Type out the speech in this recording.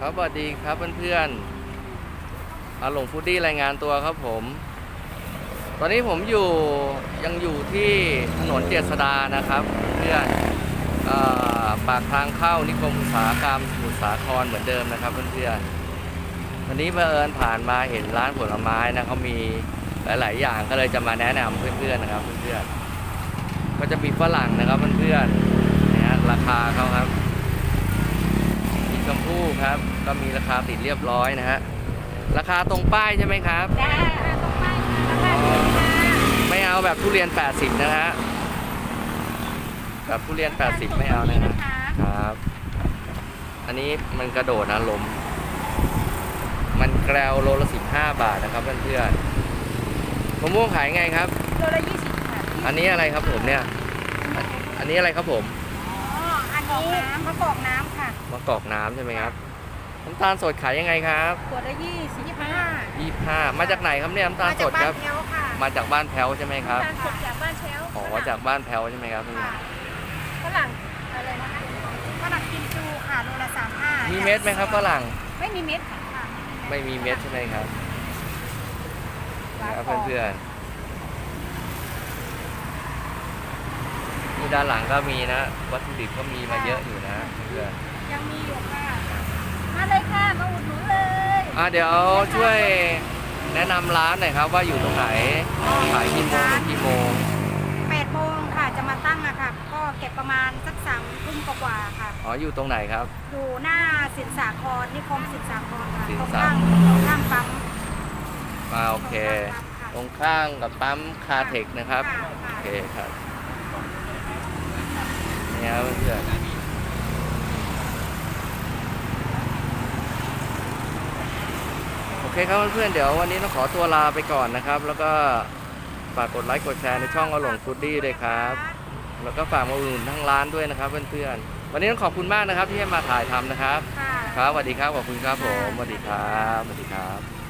ครับสวัสดีครับเพื่อนๆอาหลงฟูดดี้รายงานตัวครับผม ตอนนี้ผมอยู่ยังอยู่ที่ถนนเจษดานะครับ เพื่อนอปากทางเข้านิคมอุตสาหกรรมสมุทรสาครเหมือนเดิมนะครับเพื่อนๆวันนี้บังเอิญผ่านมาเห็นร้านผลไม้นะเขามีหลาย ๆ อย่างก็เลยจะมาแนะนำเพื่อนๆนะครับเพื่อนๆก็จะมีฝรั่งนะครับเพื่อนๆนะฮะราคาเขาครับ มีชมพู่ ครับ ก็มีราคาติดเรียบร้อยนะฮะ ราคาตรงป้ายใช่ไหมครับ จ้าตรงป้ายราคาดีค่ะไม่เอาแบบทุเรียน 80 นะฮะ แบบทุเรียน 80 ไม่เอานะฮะ ครับ อันนี้มันกระโดดนะลม มันแกรวโลละ 15 บาทนะครับเพื่อนๆมะม่วงขายไงครับ โลละยี่สิบค่ะอันนี้อะไรครับผมเนี่ย อันนี้อะไรครับผม อ๋ออันนี้มะกอกน้ำค่ะมะกอกน้ำใช่ไหมครับ น้ำตาลสดขายยังไงครับขวดละยี่สิบห้า25มาจากไหนครับเนี่ยน้ำตาลมาสจากดบ้าคนรับแพ้วค่ะมาจากบ้านแพ้วใช่ไหมครับน้ำตาลสดจากบ้านแพ้วอ๋อจากบ้านแพ้วใช่ไหมครับค่ะฝรั่งอะไรนะคะฝรั่งกิมจูค่ะโลละสามห้ามีมีเม็ดไหมครับฝรั่งไม่มีเม็ดค่ะไม่มีเม็ดใช่ไหมครับหวานครับกรอบเพื่อนๆนี่ด้านหลังก็มีนะ วัตถุดิบก็มีมาเยอะอยู่นะเพื่อนยังมีอยู่ค่ะ มาเลยค่ะ มาอุดหนุนเลยอะเดี๋ยวช่วยแนะนำร้านหน่อยครับว่าอยู่ตรงไหน ขายกี่โมงถึงกี่โมงแปดโมงค่ะจะมาตั้งอะค่ะ ก็เก็บประมาณสักสามทุ่มกว่าๆค่ะ อ๋ออยู่ตรงไหนครับ อยู่หน้าสินสาครนิคมสินสาครค่ะสินตรงสา ข้างตรงข้างปั๊มมาโอเค ตรงข้างกับปั๊มคาเทคนะครับค่ะโอค่ะเคครับเนี่ยครับเพื่อนโเคครับเพื่อนๆเดี๋ยววันนี้ต้องขอตัวลาไปก่อนนะครับ แล้วก็ฝากกดไลค์กดแชร์ในช่องอลงฟูดดี้ด้วยครับ แล้วก็ฝากมาอุดหนุนทั้งร้านด้วยนะครับ เพื่อนๆวันนี้ต้องขอบคุณมากนะครับที่ให้มาถ่ายทำนะครับ ค่ะ ครับสวัสดีครับขอบคุณครับผมสวัสดีครับสวัสดีครับ